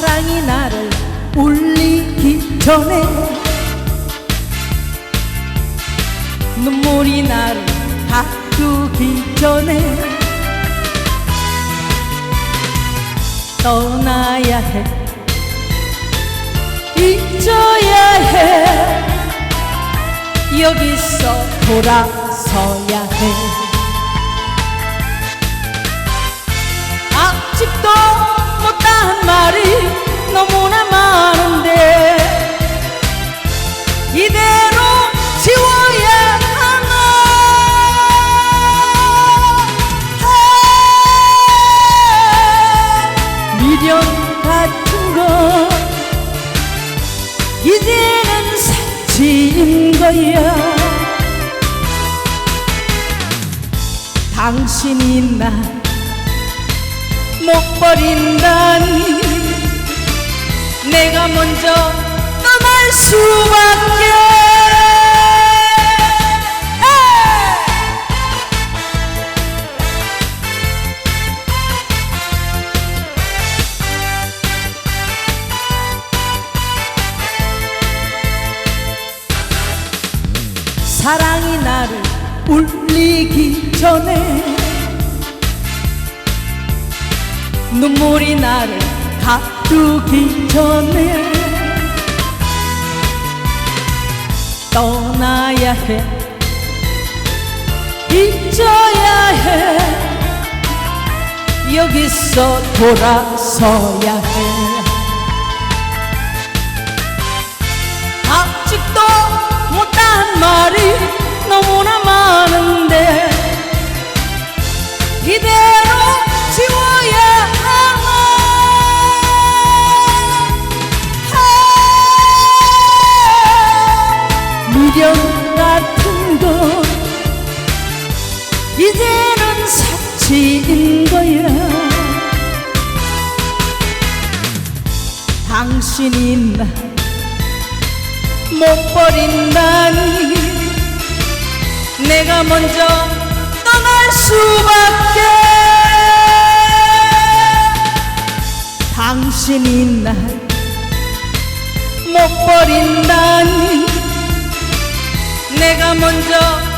사랑이 나를 울리기 전에 눈물이 나를 가두기 전에 떠나야 해 잊어야 해. 여기서 돌아서야 해 같은 거 이제는 사치인 거야. 당신이 나 못 버린다니 내가 먼저 떠날 수 사랑이 나를 울리기 전에 눈물이 나를 가두기 전에 떠나야 해 잊어야 해. 여기서 돌아서야 해 이대로 지워야 하나 아, 미련 같은 것 이제는 사치인 거야. 당신이 나못 버린다니 내가 먼저 당신이 날 못 버린다니 내가 먼저